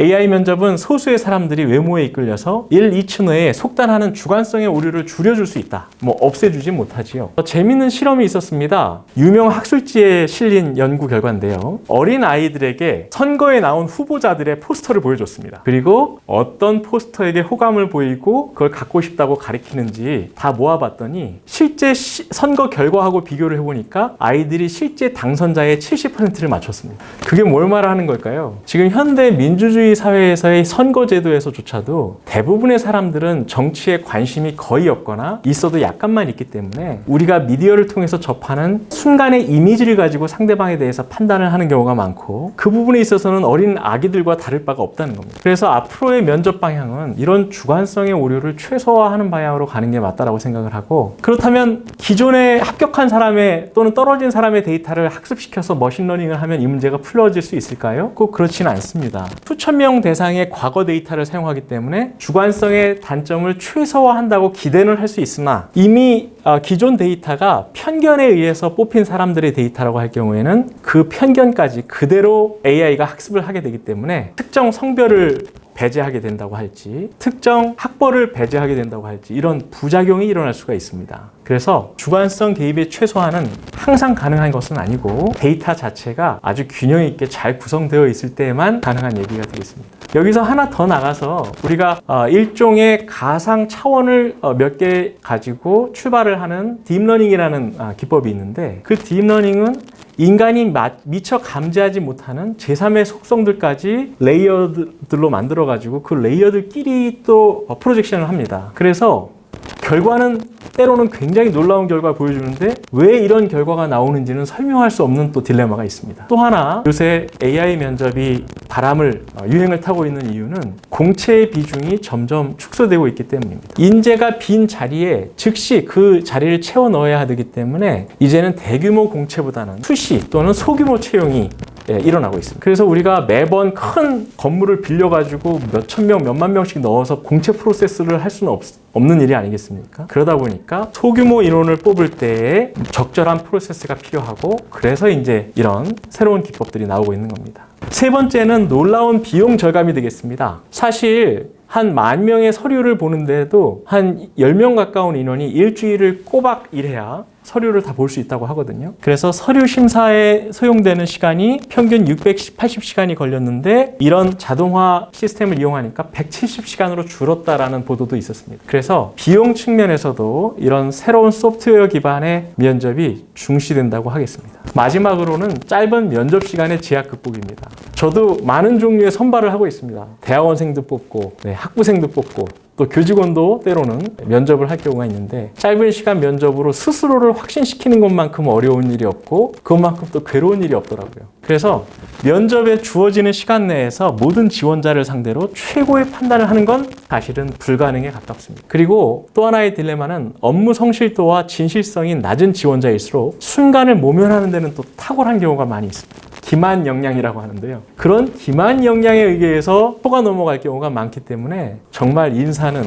AI 면접은 소수의 사람들이 외모에 이끌려서 1, 2층 내에 속단하는 주관성의 오류를 줄여줄 수 있다. 뭐 없애주진 못하지요. 어, 재미있는 실험이 있었습니다. 유명 학술지에 실린 연구 결과인데요. 어린 아이들에게 선거에 나온 후보자들의 포스터를 보여줬습니다. 그리고 어떤 포스터에게 호감을 보이고 그걸 갖고 싶다고 가리키는지 다 모아봤더니 실제 시- 선거 결과하고 비교를 해보니까 아이들이 실제 당선자의 70%를 맞췄습니다. 그게 뭘 말하는 걸까요? 지금 현대 민주주의 사회에서의 선거제도에서조차도 대부분의 사람들은 정치에 관심이 거의 없거나 있어도 약간만 있기 때문에 우리가 미디어를 통해서 접하는 순간의 이미지를 가지고 상대방에 대해서 판단을 하는 경우가 많고 그 부분에 있어서는 어린 아기들과 다를 바가 없다는 겁니다. 그래서 앞으로의 면접 방향은 이런 주관성의 오류를 최소화하는 방향으로 가는 게 맞다라고 생각을 하고 그렇다면 기존에 합격한 사람의 또는 떨어진 사람의 데이터를 학습시켜서 머신러닝을 하면 이 문제가 풀어질 수 있을까요? 꼭 그렇지는 않습니다. 수천 명 대상의 과거 데이터를 사용하기 때문에 주관성의 단점을 최소화한다고 기대는 할 수 있으나 이미 어, 기존 데이터가 편견에 의해서 뽑힌 사람들의 데이터라고 할 경우에는 그 편견까지 그대로 AI가 학습을 하게 되기 때문에 특정 성별을 배제하게 된다고 할지 특정 학벌을 배제하게 된다고 할지 이런 부작용이 일어날 수가 있습니다. 그래서 주관성 개입의 최소화는 항상 가능한 것은 아니고 데이터 자체가 아주 균형 있게 잘 구성되어 있을 때에만 가능한 얘기가 되겠습니다. 여기서 하나 더 나가서 우리가 어, 일종의 가상 차원을 어, 몇개 가지고 출발을 하는 딥러닝이라는 아, 기법이 있는데 그 딥러닝은 인간이 마- 미처 감지하지 못하는 제3의 속성들까지 레이어들로 만들어가지고 그 레이어들끼리 또 어, 프로젝션을 합니다. 그래서 결과는 때로는 굉장히 놀라운 결과를 보여주는데 왜 이런 결과가 나오는지는 설명할 수 없는 또 딜레마가 있습니다. 또 하나 요새 AI 면접이 바람을 어, 유행을 타고 있는 이유는 공채의 비중이 점점 축소되고 있기 때문입니다. 인재가 빈 자리에 즉시 그 자리를 채워 넣어야 되기 때문에 이제는 대규모 공채보다는 수시 또는 소규모 채용이 예, 일어나고 있습니다. 그래서 우리가 매번 큰 건물을 빌려가지고 몇천 명, 몇만 명씩 넣어서 공채 프로세스를 할 수는 없, 없는 일이 아니겠습니까? 그러다 보니까 소규모 인원을 뽑을 때에 적절한 프로세스가 필요하고 그래서 이제 이런 새로운 기법들이 나오고 있는 겁니다. 세 번째는 놀라운 비용 절감이 되겠습니다. 사실 한 만 명의 서류를 보는데도 한 10명 가까운 인원이 일주일을 꼬박 일해야 서류를 다 볼 수 있다고 하거든요. 그래서 서류 심사에 소용되는 시간이 평균 680시간이 걸렸는데 이런 자동화 시스템을 이용하니까 170시간으로 줄었다라는 보도도 있었습니다. 그래서 비용 측면에서도 이런 새로운 소프트웨어 기반의 면접이 중시된다고 하겠습니다. 마지막으로는 짧은 면접 시간의 제약 극복입니다. 저도 많은 종류의 선발을 하고 있습니다. 대학원생도 뽑고, 네, 학부생도 뽑고, 또 교직원도 때로는 면접을 할 경우가 있는데 짧은 시간 면접으로 스스로를 확신시키는 것만큼 어려운 일이 없고 그것만큼 또 괴로운 일이 없더라고요. 그래서 면접에 주어지는 시간 내에서 모든 지원자를 상대로 최고의 판단을 하는 건 사실은 불가능에 가깝습니다. 그리고 또 하나의 딜레마는 업무 성실도와 진실성이 낮은 지원자일수록 순간을 모면하는 데는 또 탁월한 경우가 많이 있습니다. 기만 역량이라고 하는데요. 그런 기만 역량에 의해서 속아 넘어갈 경우가 많기 때문에 정말 인사는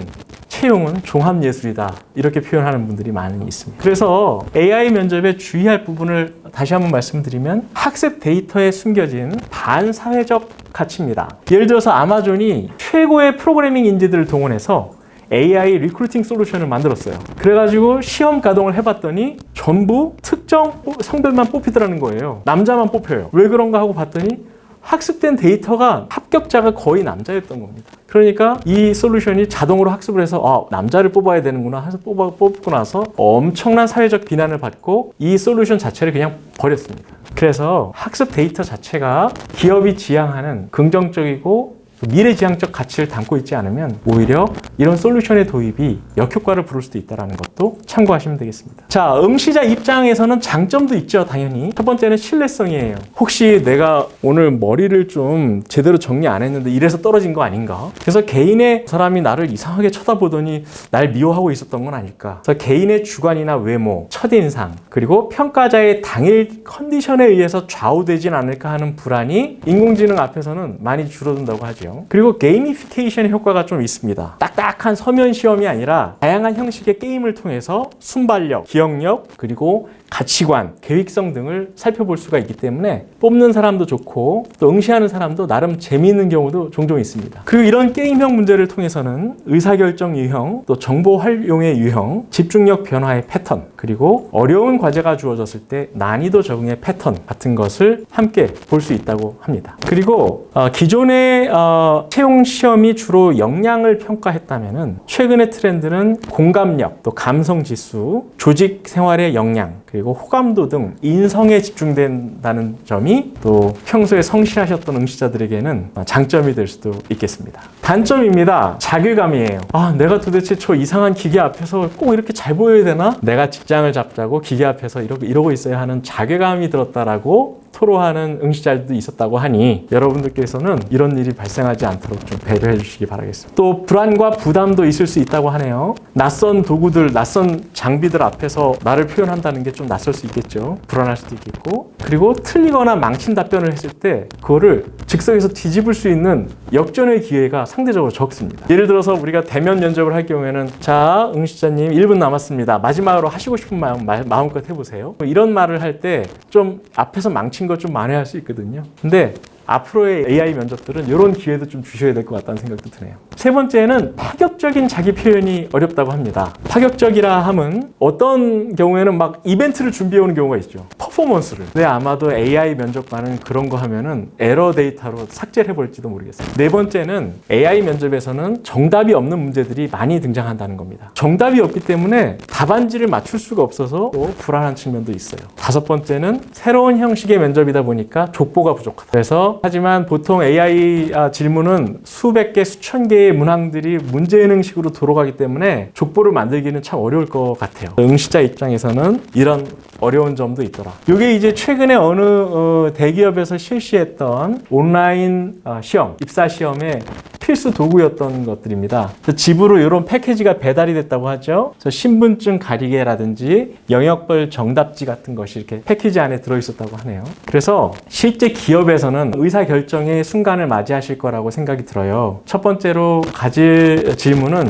채용은 종합 예술이다 이렇게 표현하는 분들이 많이 있습니다. 그래서 AI 면접에 주의할 부분을 다시 한번 말씀드리면 학습 데이터에 숨겨진 반사회적 가치입니다. 예를 들어서 아마존이 최고의 프로그래밍 인재들을 동원해서 AI 리크루팅 솔루션을 만들었어요. 그래가지고 시험 가동을 해봤더니 전부 특정 성별만 뽑히더라는 거예요. 남자만 뽑혀요. 왜 그런가 하고 봤더니 학습된 데이터가 합격자가 거의 남자였던 겁니다. 그러니까 이 솔루션이 자동으로 학습을 해서 아, 남자를 뽑아야 되는구나 해서 뽑아, 뽑고 나서 엄청난 사회적 비난을 받고 이 솔루션 자체를 그냥 버렸습니다. 그래서 학습 데이터 자체가 기업이 지향하는 긍정적이고 미래지향적 가치를 담고 있지 않으면 오히려 이런 솔루션의 도입이 역효과를 부를 수도 있다는 것도 참고하시면 되겠습니다. 자, 응시자 입장에서는 장점도 있죠, 당연히. 첫 번째는 신뢰성이에요. 혹시 내가 오늘 머리를 좀 제대로 정리 안 했는데 이래서 떨어진 거 아닌가? 그래서 개인의 사람이 나를 이상하게 쳐다보더니 날 미워하고 있었던 건 아닐까? 그래서 개인의 주관이나 외모, 첫인상, 그리고 평가자의 당일 컨디션에 의해서 좌우되진 않을까 하는 불안이 인공지능 앞에서는 많이 줄어든다고 하죠. 하고요. 그리고 게이미피케이션 효과가 좀 있습니다. 딱딱한 서면 시험이 아니라 다양한 형식의 게임을 통해서 순발력, 기억력, 그리고 가치관, 계획성 등을 살펴볼 수가 있기 때문에 뽑는 사람도 좋고 또 응시하는 사람도 나름 재미있는 경우도 종종 있습니다. 그리고 이런 게임형 문제를 통해서는 의사결정 유형, 또 정보 활용의 유형, 집중력 변화의 패턴, 그리고 어려운 과제가 주어졌을 때 난이도 적응의 패턴 같은 것을 함께 볼 수 있다고 합니다. 그리고 어, 기존의 어, 채용 시험이 주로 역량을 평가했다면은 최근의 트렌드는 공감력, 또 감성 지수, 조직 생활의 역량, 그리고 호감도 등 인성에 집중된다는 점이 또 평소에 성실하셨던 응시자들에게는 장점이 될 수도 있겠습니다. 단점입니다. 자괴감이에요. 아, 내가 도대체 저 이상한 기계 앞에서 꼭 이렇게 잘 보여야 되나? 내가 직장을 잡자고 기계 앞에서 이러고, 이러고 있어야 하는 자괴감이 들었다라고 토로하는 응시자들도 있었다고 하니 여러분들께서는 이런 일이 발생하지 않도록 좀 배려해 주시기 바라겠습니다. 또 불안과 부담도 있을 수 있다고 하네요. 낯선 도구들, 낯선 장비들 앞에서 나를 표현한다는 게 좀 낯설 수 있겠죠. 불안할 수도 있겠고. 그리고 틀리거나 망친 답변을 했을 때 그거를 즉석에서 뒤집을 수 있는 역전의 기회가 상대적으로 적습니다. 예를 들어서 우리가 대면 면접을 할 경우에는 자, 응시자님 1분 남았습니다. 마지막으로 하시고 싶은 마음, 마- 마음껏 해보세요. 뭐 이런 말을 할 때 좀 앞에서 망친 것 좀 만회할 수 있거든요. 근데 앞으로의 AI 면접들은 이런 기회도 좀 주셔야 될 것 같다는 생각도 드네요. 세 번째는 파격적인 자기 표현이 어렵다고 합니다. 파격적이라 함은 어떤 경우에는 막 이벤트를 준비해 오는 경우가 있죠. 퍼포먼스를. 근데 아마도 AI 면접관은 그런 거 하면은 에러 데이터로 삭제를 해볼지도 모르겠어요. 네 번째는 AI 면접에서는 정답이 없는 문제들이 많이 등장한다는 겁니다. 정답이 없기 때문에 답안지를 맞출 수가 없어서 또 불안한 측면도 있어요. 다섯 번째는 새로운 형식의 면접이다 보니까 족보가 부족하다. 그래서 하지만 보통 AI 아, 질문은 수백 개, 수천 개의 문항들이 문제행식으로 돌아가기 때문에 족보를 만들기는 참 어려울 것 같아요. 응시자 입장에서는 이런 어려운 점도 있더라. 이게 이제 최근에 어느 어, 대기업에서 실시했던 온라인 어, 시험, 입사 시험의 필수 도구였던 것들입니다. 집으로 이런 패키지가 배달이 됐다고 하죠. 신분증 가리개라든지 영역별 정답지 같은 것이 이렇게 패키지 안에 들어있었다고 하네요. 그래서 실제 기업에서는 의사 결정의 순간을 맞이하실 거라고 생각이 들어요. 첫 번째로 가질 질문은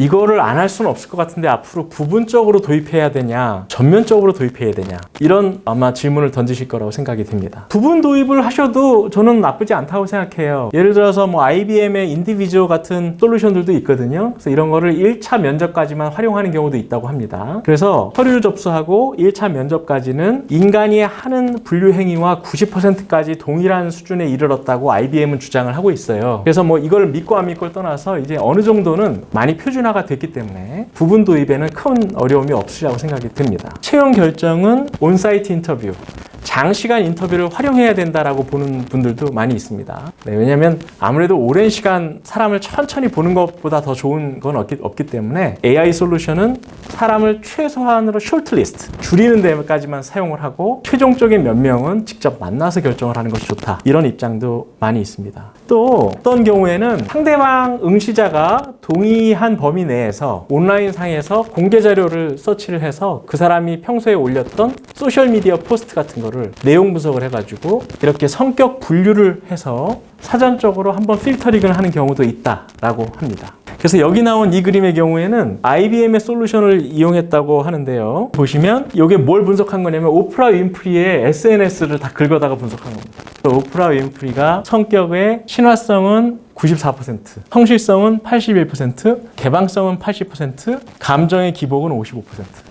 이거를 안 할 수는 없을 것 같은데 앞으로 부분적으로 도입해야 되냐, 전면적으로 도입해야 되냐 이런 아마 질문을 던지실 거라고 생각이 듭니다. 부분 도입을 하셔도 저는 나쁘지 않다고 생각해요. 예를 들어서 뭐 IBM의 인디비주어 같은 솔루션들도 있거든요. 그래서 이런 거를 1차 면접까지만 활용하는 경우도 있다고 합니다. 그래서 서류 접수하고 1차 면접까지는 인간이 하는 분류 행위와 90%까지 동일한 수준에 이르렀다고 IBM은 주장을 하고 있어요. 그래서 뭐 이걸 믿고 안 믿고를 떠나서 이제 어느 정도는 많이 표준화 가 됐기 때문에 부분 도입에는 큰 어려움이 없으리라고 생각이 듭니다. 채용 결정은 온사이트 인터뷰. 장시간 인터뷰를 활용해야 된다라고 보는 분들도 많이 있습니다. 네, 왜냐하면 아무래도 오랜 시간 사람을 천천히 보는 것보다 더 좋은 건 없기, 없기 때문에 AI 솔루션은 사람을 최소한으로 쇼트리스트 줄이는 데까지만 사용을 하고 최종적인 몇 명은 직접 만나서 결정을 하는 것이 좋다 이런 입장도 많이 있습니다. 또 어떤 경우에는 상대방 응시자가 동의한 범위 내에서 온라인 상에서 공개 자료를 서치를 해서 그 사람이 평소에 올렸던 소셜 미디어 포스트 같은 거를 내용 분석을 해가지고 이렇게 성격 분류를 해서 사전적으로 한번 필터링을 하는 경우도 있다라고 합니다. 그래서 여기 나온 이 그림의 경우에는 IBM의 솔루션을 이용했다고 하는데요. 보시면 이게 뭘 분석한 거냐면 오프라 윈프리의 SNS를 다 긁어다가 분석한 겁니다. 오프라 윈프리가 성격의 친화성은 94%, 성실성은 81%, 개방성은 80%, 감정의 기복은 55%.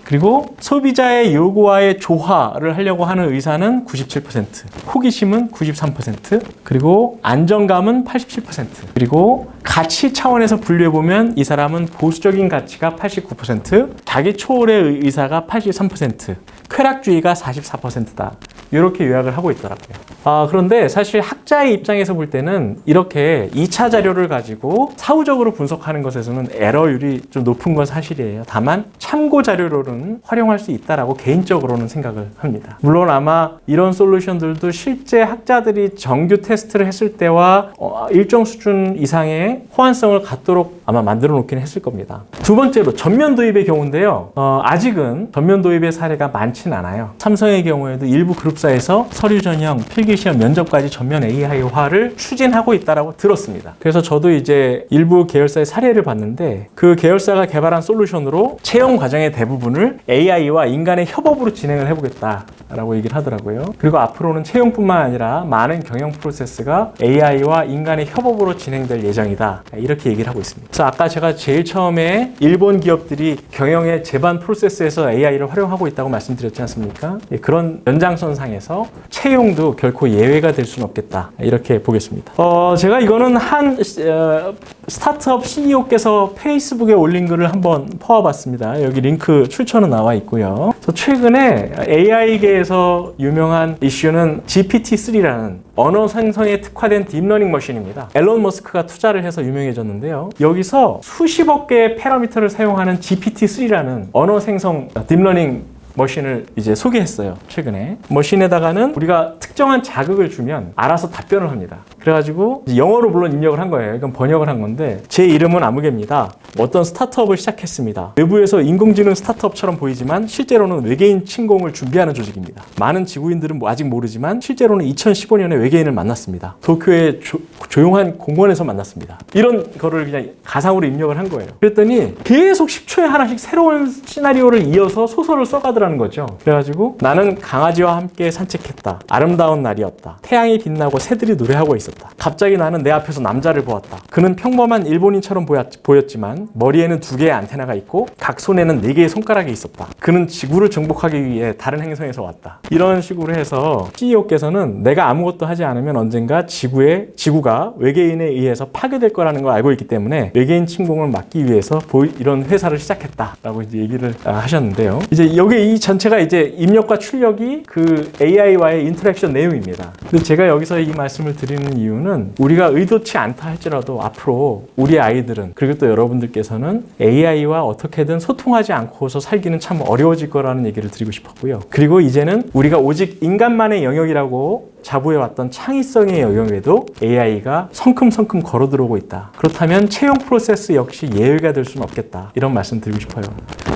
그리고 소비자의 요구와의 조화를 하려고 하는 의사는 97%, 호기심은 93%, 그리고 안정감은 87%, 그리고 가치 차원에서 분류해 보면 이 사람은 보수적인 가치가 89%, 자기 초월의 의사가 83%, 쾌락주의가 44%다. 이렇게 요약을 하고 있더라고요. 아, 그런데 사실 학자의 입장에서 볼 때는 이렇게 2차 자료를 가지고 사후적으로 분석하는 것에서는 에러율이 좀 높은 건 사실이에요. 다만 참고 자료로는 활용할 수 있다라고 개인적으로는 생각을 합니다. 물론 아마 이런 솔루션들도 실제 학자들이 정규 테스트를 했을 때와 어, 일정 수준 이상의 호환성을 갖도록 아마 만들어 놓긴 했을 겁니다. 두 번째로 전면 도입의 경우인데요. 어, 아직은 전면 도입의 사례가 많진 않아요. 삼성의 경우에도 일부 그룹사에서 서류 전형, 필기 시험, 면접까지 전면 AI화를 추진하고 있다라고 들었습니다. 그래서 저도 이제 일부 계열사의 사례를 봤는데 그 계열사가 개발한 솔루션으로 채용 과정의 대부분을 AI와 인간의 협업으로 진행을 해보겠다라고 얘기를 하더라고요. 그리고 앞으로는 채용뿐만 아니라 많은 경영 프로세스가 AI와 인간의 협업으로 진행될 예정이다. 이렇게 얘기를 하고 있습니다. 그래서 아까 제가 제일 처음에 일본 기업들이 경영의 제반 프로세스에서 AI를 활용하고 있다고 말씀드렸지 않습니까? 예, 그런 연장선상에서 채용도 결코 예외가 될 수는 없겠다. 이렇게 보겠습니다. 어, 제가 이거는 한 어, 스타트업 CEO께서 페이스북에 올린 글을 한번 퍼와봤습니다. 여기 링크 출처는 나와 있고요. 그래서 최근에 AI계에서 유명한 이슈는 GPT-3라는 언어 생성에 특화된 딥러닝 머신입니다. 앨런 머스크가 투자를 해서 유명해졌는데요. 여기서 수십억 개의 패러미터를 사용하는 GPT-3라는 언어 생성 딥러닝 머신을 이제 소개했어요. 최근에. 머신에다가는 우리가 특정한 자극을 주면 알아서 답변을 합니다. 그래가지고 영어로 물론 입력을 한 거예요. 이건 번역을 한 건데 제 이름은 아무개입니다. 어떤 스타트업을 시작했습니다. 외부에서 인공지능 스타트업처럼 보이지만 실제로는 외계인 침공을 준비하는 조직입니다. 많은 지구인들은 뭐 아직 모르지만 실제로는 2015년에 외계인을 만났습니다. 도쿄의 조, 조용한 공원에서 만났습니다. 이런 거를 그냥 가상으로 입력을 한 거예요. 그랬더니 계속 10초에 하나씩 새로운 시나리오를 이어서 소설을 써가더라는 거죠. 그래가지고 나는 강아지와 함께 산책했다. 아름다운 날이었다. 태양이 빛나고 새들이 노래하고 있었다. 갑자기 나는 내 앞에서 남자를 보았다. 그는 평범한 일본인처럼 보였, 보였 지만 머리에는 두 개의 안테나가 있고 각 손에는 네 개의 손가락이 있었다. 그는 지구를 정복하기 위해 다른 행성에서 왔다. 이런 식으로 해서 CEO께서는 내가 아무것도 하지 않으면 언젠가 지구의 지구가 외계인에 의해서 파괴될 거라는 걸 알고 있기 때문에 외계인 침공을 막기 위해서 이런 회사를 시작했다라고 이제 얘기를 아, 하셨는데요. 이제 여기 이 전체가 이제 입력과 출력이 그 AI와의 인터랙션 내용입니다. 근데 제가 여기서 이 말씀을 드리는 이유는 우리가 의도치 않다 할지라도 앞으로 우리 아이들은 그리고 또 여러분들께서는 AI와 어떻게든 소통하지 않고서 살기는 참 어려워질 거라는 얘기를 드리고 싶었고요. 그리고 이제는 우리가 오직 인간만의 영역이라고 자부해왔던 창의성의 영역에도 AI가 성큼성큼 걸어 들어오고 있다. 그렇다면 채용 프로세스 역시 예외가 될 수는 없겠다. 이런 말씀 드리고 싶어요.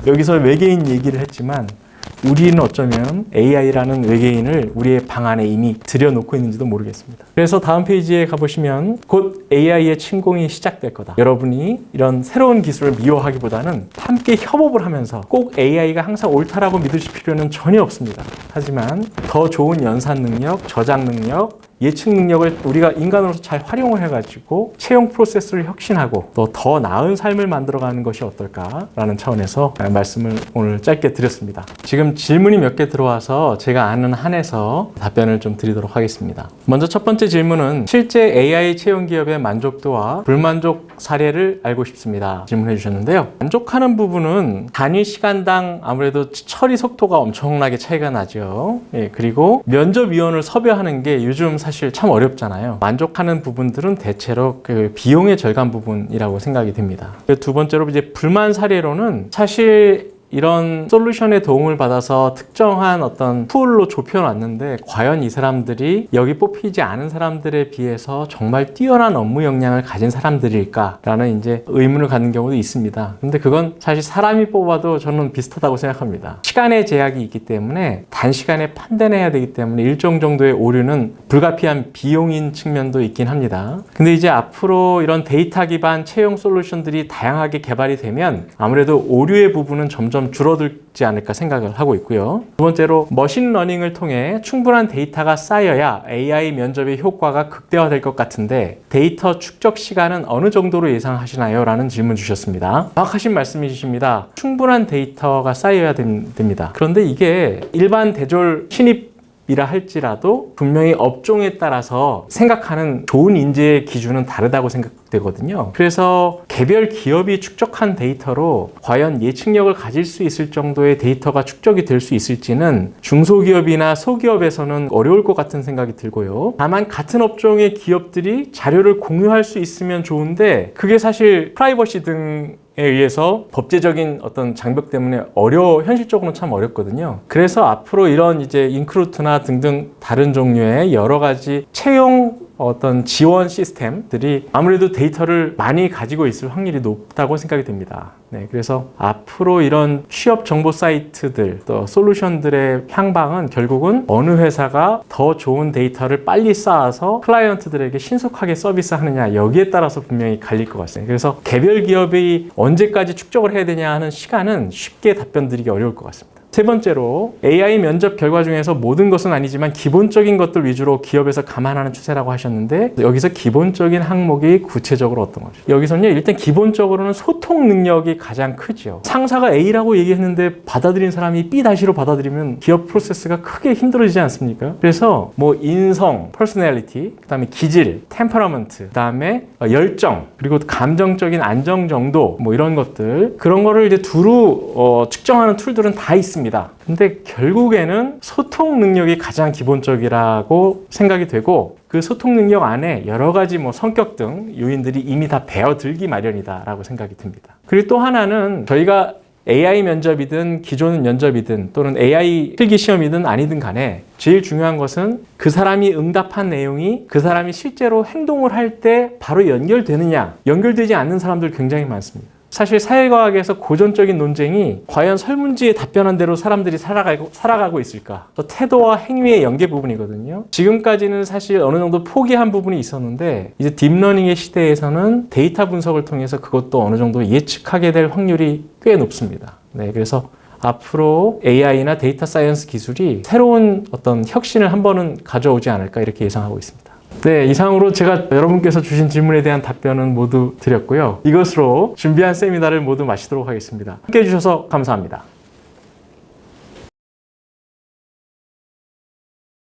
여기서 외계인 얘기를 했지만 우리는 어쩌면 AI라는 외계인을 우리의 방 안에 이미 들여놓고 있는지도 모르겠습니다. 그래서 다음 페이지에 가보시면 곧 AI의 침공이 시작될 거다. 여러분이 이런 새로운 기술을 미워하기보다는 함께 협업을 하면서 꼭 AI가 항상 옳다라고 믿으실 필요는 전혀 없습니다. 하지만 더 좋은 연산 능력, 저장 능력, 예측 능력을 우리가 인간으로서 잘 활용을 해가지고 채용 프로세스를 혁신하고 또 더 나은 삶을 만들어가는 것이 어떨까라는 차원에서 말씀을 오늘 짧게 드렸습니다. 지금 질문이 몇 개 들어와서 제가 아는 한에서 답변을 좀 드리도록 하겠습니다. 먼저 첫 번째 질문은 실제 AI 채용 기업의 만족도와 불만족 사례를 알고 싶습니다. 질문해 주셨는데요. 만족하는 부분은 단위 시간당 아무래도 처리 속도가 엄청나게 차이가 나죠. 예, 그리고 면접위원을 섭외하는 게 요즘 사실 참 어렵잖아요. 만족하는 부분들은 대체로 그 비용의 절감 부분이라고 생각이 됩니다. 그두 번째로 이제 불만 사례로는 사실 이런 솔루션의 도움을 받아서 특정한 어떤 풀로 좁혀놨는데 과연 이 사람들이 여기 뽑히지 않은 사람들에 비해서 정말 뛰어난 업무 역량을 가진 사람들일까라는 이제 의문을 갖는 경우도 있습니다. 근데 그건 사실 사람이 뽑아도 저는 비슷하다고 생각합니다. 시간의 제약이 있기 때문에 단시간에 판단해야 되기 때문에 일정 정도의 오류는 불가피한 비용인 측면도 있긴 합니다. 근데 이제 앞으로 이런 데이터 기반 채용 솔루션들이 다양하게 개발이 되면 아무래도 오류의 부분은 점점 줄어들지 않을까 생각을 하고 있고요. 두 번째로 머신러닝을 통해 충분한 데이터가 쌓여야 AI 면접의 효과가 극대화될 것 같은데 데이터 축적 시간은 어느 정도로 예상하시나요? 라는 질문 주셨습니다. 정확하신 말씀이십니다. 충분한 데이터가 쌓여야 됨- 됩니다. 그런데 이게 일반 대졸 신입 이라 할지라도 분명히 업종에 따라서 생각하는 좋은 인재의 기준은 다르다고 생각 되거든요. 그래서 개별 기업이 축적한 데이터로 과연 예측력을 가질 수 있을 정도의 데이터가 축적이 될 수 있을지는 중소기업이나 소기업에서는 어려울 것 같은 생각이 들고요. 다만 같은 업종의 기업들이 자료를 공유할 수 있으면 좋은데 그게 사실 프라이버시 등에 의해서 법제적인 어떤 장벽 때문에 어려 현실적으로는 참 어렵거든요. 그래서 앞으로 이런 이제 인크루트나 등등 다른 종류의 여러 가지 채용 어떤 지원 시스템들이 아무래도 데이터를 많이 가지고 있을 확률이 높다고 생각이 됩니다. 네, 그래서 앞으로 이런 취업 정보 사이트들 또 솔루션들의 향방은 결국은 어느 회사가 더 좋은 데이터를 빨리 쌓아서 클라이언트들에게 신속하게 서비스하느냐 여기에 따라서 분명히 갈릴 것 같습니다. 그래서 개별 기업이 언제까지 축적을 해야 되냐 하는 시간은 쉽게 답변 드리기 어려울 것 같습니다. 세 번째로 AI 면접 결과 중에서 모든 것은 아니지만 기본적인 것들 위주로 기업에서 감안하는 추세라고 하셨는데 여기서 기본적인 항목이 구체적으로 어떤 거죠? 여기서는요 일단 기본적으로는 소통 능력이 가장 크죠. 상사가 A라고 얘기했는데 받아들인 사람이 B 다시로 받아들이면 기업 프로세스가 크게 힘들어지지 않습니까? 그래서 뭐 인성, 퍼스널리티, 그다음에 기질, 템퍼러먼트, 그다음에 어, 열정, 그리고 감정적인 안정 정도 뭐 이런 것들 그런 거를 이제 두루 어, 측정하는 툴들은 다 있습니다. 근데 결국에는 소통 능력이 가장 기본적이라고 생각이 되고 그 소통 능력 안에 여러 가지 뭐 성격 등 요인들이 이미 다 배어들기 마련이다라고 생각이 듭니다. 그리고 또 하나는 저희가 AI 면접이든 기존 면접이든 또는 AI 필기 시험이든 아니든 간에 제일 중요한 것은 그 사람이 응답한 내용이 그 사람이 실제로 행동을 할 때 바로 연결되느냐 연결되지 않는 사람들 굉장히 많습니다. 사실 사회과학에서 고전적인 논쟁이 과연 설문지에 답변한 대로 사람들이 살아가고, 살아가고 있을까? 또 태도와 행위의 연계 부분이거든요. 지금까지는 사실 어느 정도 포기한 부분이 있었는데 이제 딥러닝의 시대에서는 데이터 분석을 통해서 그것도 어느 정도 예측하게 될 확률이 꽤 높습니다. 네, 그래서 앞으로 AI나 데이터 사이언스 기술이 새로운 어떤 혁신을 한 번은 가져오지 않을까 이렇게 예상하고 있습니다. 네, 이상으로 제가 여러분께서 주신 질문에 대한 답변은 모두 드렸고요. 이것으로 준비한 세미나를 모두 마치도록 하겠습니다. 함께 해주셔서 감사합니다.